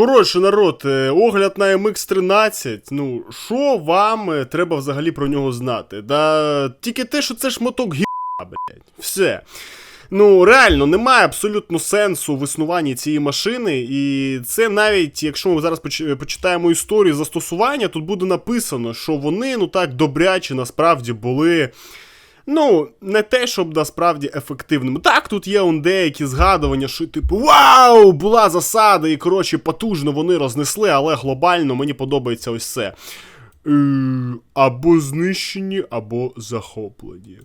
Коротше, народ, е, огляд на MX13. Ну, що вам е, треба взагалі про нього знати? Да тільки те, що це ж моток гі, блядь. Все. Ну, реально, немає абсолютно сенсу в існуванні цієї машини, і це навіть, якщо ми зараз почитаємо історію застосування, тут буде написано, що вони, ну так, добряче насправді були. Ну, не те, щоб насправді ефективним. Так, тут є он деякі згадування, що типу Вау! Була засада, і коротше потужно вони рознесли, але глобально мені подобається ось це. Е, або знищені, або захоплені.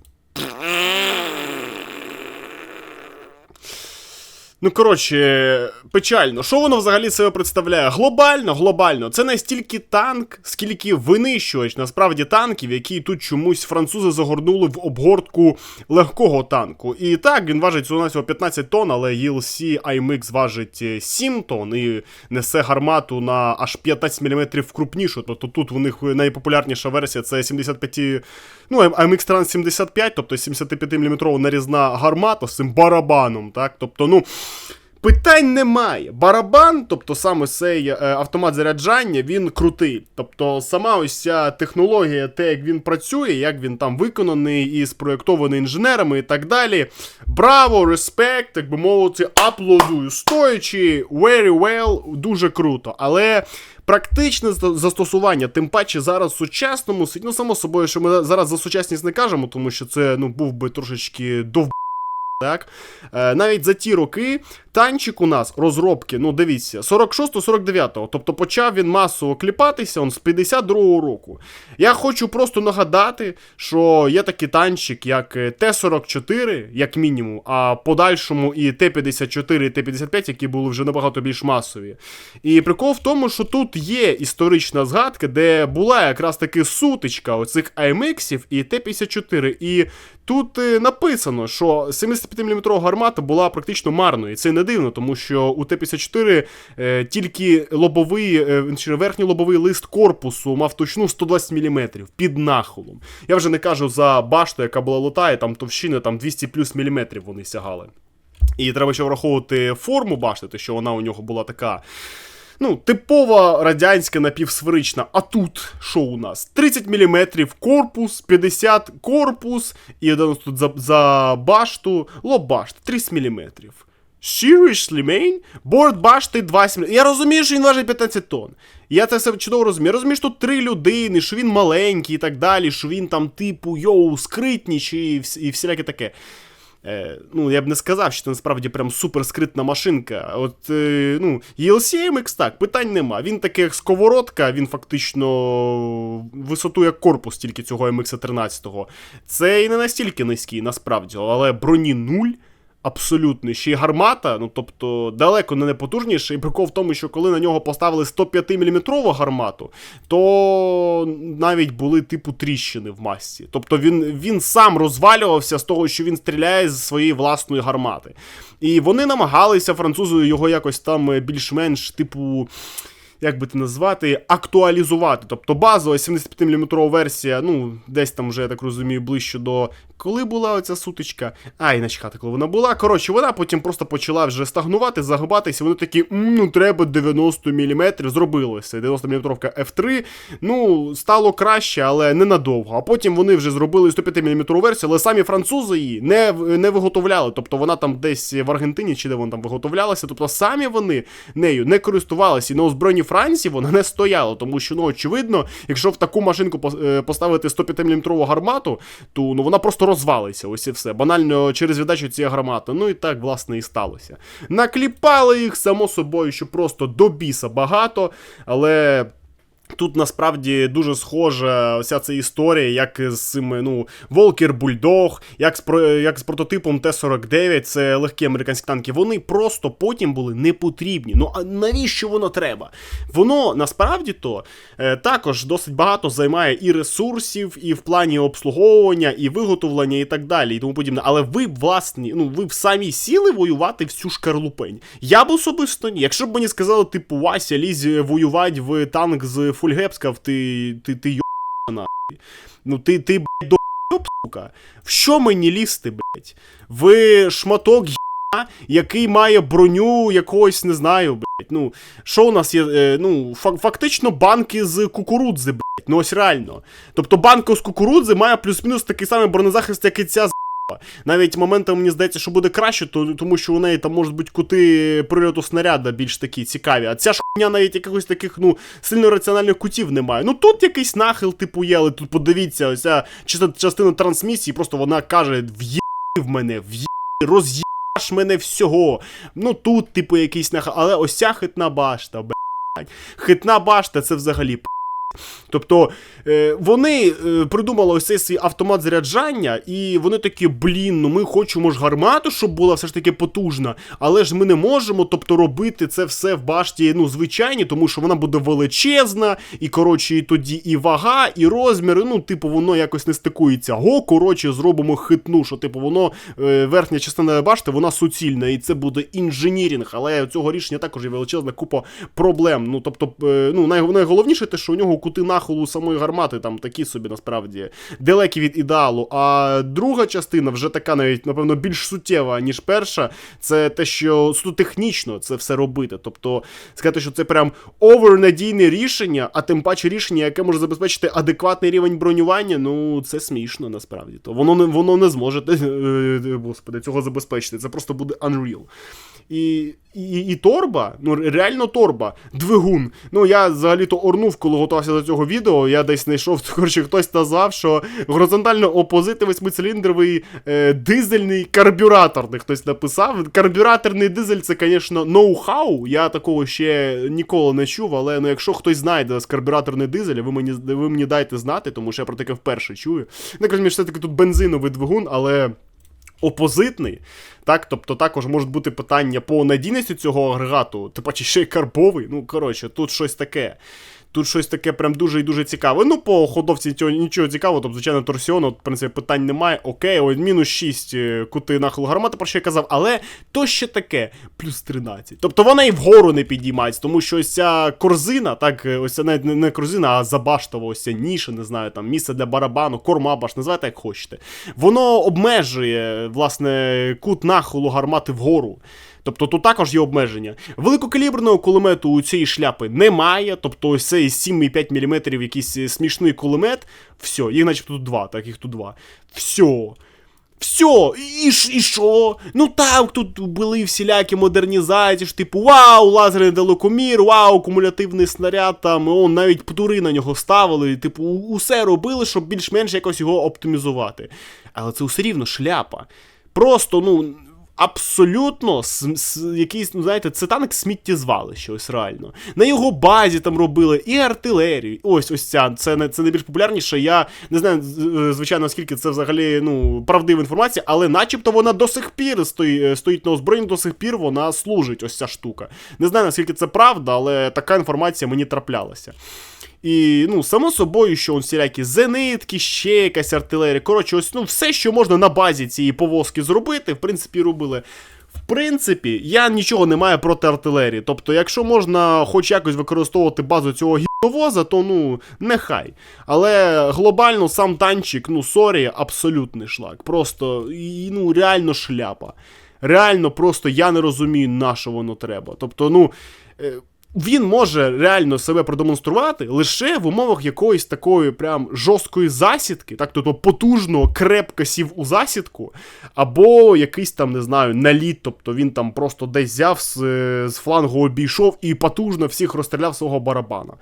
Ну, коротше, печально. Що воно взагалі себе представляє? Глобально, глобально, це не стільки танк, скільки винищувач насправді танків, які тут чомусь французи загорнули в обгортку легкого танку. І так, він важить у нас 15 тонн, але ELC IMX важить е, 7 тонн і несе гармату на аж 15 мм крупнішу. Тобто тут у них найпопулярніша версія це 75. Ну, IMX Trans 75, тобто 75 мм нарізна гармата з цим барабаном. так, тобто, ну. Питань немає. Барабан, тобто саме цей е, автомат заряджання, він крутий. Тобто сама ось ця технологія, те, як він працює, як він там виконаний і спроєктований інженерами і так далі. Браво, респект, так би мовити, аплодую. Стоячи, very well, дуже круто. Але. Практичне застосування, тим паче зараз сучасному ну само собою, що ми зараз за сучасність не кажемо, тому що це ну був би трошечки дов так? Е, навіть за ті роки танчик у нас розробки, ну дивіться, 46-49, тобто почав він масово кліпатися он з 52-го року. Я хочу просто нагадати, що є такий танчик, як е, Т-44, як мінімум, а подальшому і Т-54, і Т-55, які були вже набагато більш масові. І прикол в тому, що тут є історична згадка, де була якраз таки сутичка оцих AMX і Т-54. І тут е, написано, що 75-мм гармата була практично марною. І це не дивно, тому що у Т-54 е, тільки лобовий, е, чи верхній лобовий лист корпусу мав точну 120 мм під нахилом. Я вже не кажу за башту, яка була лота, там товщини там 200 плюс міліметрів вони сягали. І треба ще враховувати форму башти, те, що вона у нього була така. Ну, типова радянська напівсферична. А тут що у нас? 30 мм корпус, 50 корпус, і один тут за, за башту, лоб башти 30 мм. Seriously, man? Борт башти 20 мм. Я розумію, що він важить 15 тонн. Я це все чудово розумію. Я розумію, що тут три людини, що він маленький і так далі, що він там, типу, йоу, скритніший і, вс- і всіляке таке. Е, ну, я б не сказав, що це насправді прям суперскритна машинка. От, е, ну, ELCMX так, питань нема. Він такий як сковородка, він фактично висоту як корпус тільки цього MX 13. Це і не настільки низький, насправді, але броні нуль. Абсолютно, ще й гармата, ну тобто далеко не найпотужніша. І прикол в тому, що коли на нього поставили 105 мм гармату, то навіть були типу тріщини в масці. Тобто він, він сам розвалювався з того, що він стріляє з своєї власної гармати. І вони намагалися французи його якось там е, більш-менш, типу. Як би це назвати, актуалізувати. Тобто базова 75-мм версія, ну, десь там вже, я так розумію, ближче до. Коли була оця сутичка? Ай, начхати, коли вона була. Коротше, вона потім просто почала вже стагнувати, загибатися. Вони такі, ну треба 90 мм, зробилося. 90 мм F3. Ну, стало краще, але ненадовго. А потім вони вже зробили 105 мм версію, але самі французи її не, не виготовляли. Тобто вона там десь в Аргентині чи де вона там виготовлялася. Тобто самі вони нею не користувалися. І на озброєнні Франції вона не стояла. Тому що, ну, очевидно, якщо в таку машинку е, поставити 105 мм гармату, то ну, вона просто розвалиться. Ось і все. Банально через віддачу цієї гармати. Ну і так, власне, і сталося. Накліпали їх, само собою, що просто до біса багато, але. Тут насправді дуже схожа вся ця історія, як з цими, ну, Волкер Бульдог, як з, як з прототипом Т-49, це легкі американські танки. Вони просто потім були не потрібні. Ну а навіщо воно треба? Воно насправді то е, також досить багато займає і ресурсів, і в плані обслуговування, і виготовлення, і так далі, і тому подібне. Але ви б власні, ну ви б самі сіли воювати всю шкарлупень. Я б особисто ні. Якщо б мені сказали, типу, Вася, лізь воювати в танк з Фульгепська, ти ти, ти йобана. Ну ти, ти блядь, до сука. В що мені лізти, блядь? В шматок який має броню якогось, не знаю, блять. Ну, що у нас є? Е, ну, фактично банки з кукурудзи, блять. Ну ось реально. Тобто банка з кукурудзи має плюс-мінус такий самий бронезахист, як і ця з. Навіть моментом мені здається, що буде краще, то, тому що у неї там можуть бути кути прильоту снаряда більш такі цікаві. А ця ж хуйня навіть якихось таких, ну, сильно раціональних кутів немає. Ну тут якийсь нахил, типу, є, але тут подивіться, ось ця частина, трансмісії, просто вона каже: в'є в мене, в'є, роз'їбаш мене всього. Ну тут, типу, якийсь нахил, але ось ця хитна башта, блядь. Хитна башта це взагалі. Тобто е, вони е, придумали ось цей свій автомат заряджання, і вони такі, блін, ну ми хочемо ж гармату, щоб була все ж таки потужна, але ж ми не можемо тобто, робити це все в башті ну, звичайній, тому що вона буде величезна, і коротше, і тоді і вага, і розміри. Ну, типу, воно якось не стикується. Го, коротше, зробимо хитну, що типу воно е, верхня частина башти, вона суцільна, і це буде інженірінг. Але цього рішення також є величезна купа проблем. Ну, тобто, ну, найголовніше те, що у нього кути нахилу самої гармати там такі собі насправді далекі від ідеалу. А друга частина вже така навіть, напевно, більш суттєва, ніж перша. Це те, що суто технічно це все робити. Тобто, сказати, що це прям овернадійне рішення, а тим паче рішення, яке може забезпечити адекватний рівень бронювання, ну це смішно насправді. То воно не воно не зможе е, господи, цього забезпечити. Це просто буде Unreal. І, і, і торба, ну реально торба, двигун. Ну я взагалі-то орнув, коли готувався до цього відео. Я десь знайшов, коротше, хтось назвав, що горизонтально опозити восьмициліндровий е, дизельний карбюраторний. Хтось написав. Карбюраторний дизель це, звісно, ноу-хау. Я такого ще ніколи не чув, але ну, якщо хтось знайде з карбюраторний дизель, ви мені ви мені дайте знати, тому що я про таке вперше чую. Не кажу, що все-таки тут бензиновий двигун, але опозитний. Так, тобто також можуть бути питання по надійності цього агрегату, типа чи ще й карбовий. Ну, коротше, тут щось таке. Тут щось таке прям дуже і дуже цікаве. Ну, по ходовці цього нічого цікавого, тобто, звичайно, торсіон, от, в принципі, питань немає. Окей, ось мінус 6 е, кути нахилу гармати, про що я казав, але то ще таке, плюс 13. Тобто вона і вгору не підіймається, тому що ось ця корзина, так, е, ось ця не корзина, а забаштова, ось ця ніша, не знаю, там місце для барабану, корма баш, називайте як хочете. Воно обмежує, власне, кут нахилу гармати вгору. Тобто тут також є обмеження. Великокаліберного кулемету у цієї шляпи немає. Тобто ось цей 7,5 мм якийсь е, смішний кулемет. Все, їх начебто тут два, так їх тут два. Все. Все, і, що? Ну так, тут були всілякі модернізації, ж типу, вау, лазерний далекомір, вау, кумулятивний снаряд, там, он, навіть птури на нього ставили, типу, усе робили, щоб більш-менш якось його оптимізувати. Але це все рівно шляпа. Просто, ну. Абсолютно якийсь, ну знаєте, це танк сміттєзвалище, ось реально. На його базі там робили і артилерію. Ось ось ця, це не це найбільш популярніше. Я не знаю, звичайно, наскільки це взагалі ну, правдива інформація, але начебто вона до сих пір стоїть, стоїть на озброєнні, до сих пір вона служить, ось ця штука. Не знаю, наскільки це правда, але така інформація мені траплялася. І, ну, само собою, що он всілякі зенитки, ще якась артилерія. Коротше, ось ну, все, що можна на базі цієї повозки зробити, в принципі, робили. В принципі, я нічого не маю проти артилерії. Тобто, якщо можна хоч якось використовувати базу цього гівновоза, то ну, нехай. Але глобально сам танчик, ну, сорі, абсолютний шлак. Просто, ну, реально шляпа. Реально, просто я не розумію, на що воно треба. Тобто, ну. Він може реально себе продемонструвати лише в умовах якоїсь такої прям жорсткої засідки, так, тобто потужно, крепко сів у засідку, або якийсь там, не знаю, наліт, тобто він там просто десь взяв з, е, з флангу обійшов і потужно всіх розстріляв свого барабана.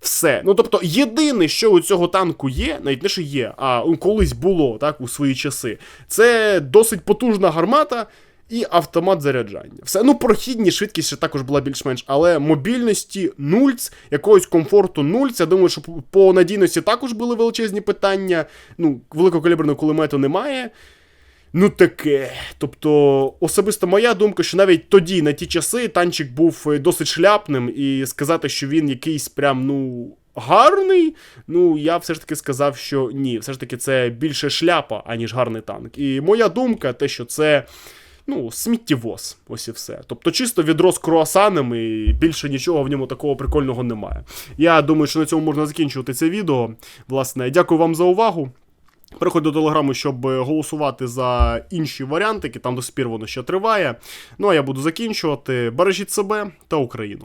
Все. Ну тобто, єдине, що у цього танку є, навіть не що є, а колись було так у свої часи, це досить потужна гармата. І автомат заряджання. Все, ну прохідність, швидкість ще також була більш-менш, але мобільності нульц, якогось комфорту нульц. Я думаю, що по- по надійності також були величезні питання. Ну, великокаліберного кулемету немає. Ну таке. Тобто, особисто моя думка, що навіть тоді, на ті часи, танчик був е, досить шляпним, і сказати, що він якийсь прям, ну. Гарний, ну я все ж таки сказав, що ні, все ж таки це більше шляпа, аніж гарний танк. І моя думка, те, що це ну, сміттєвоз, ось і все. Тобто чисто відро з круасанами, і більше нічого в ньому такого прикольного немає. Я думаю, що на цьому можна закінчувати це відео. Власне, дякую вам за увагу. Переходь до телеграму, щоб е, голосувати за інші варіантики, там до сих пір воно ще триває. Ну а я буду закінчувати. Бережіть себе та Україну.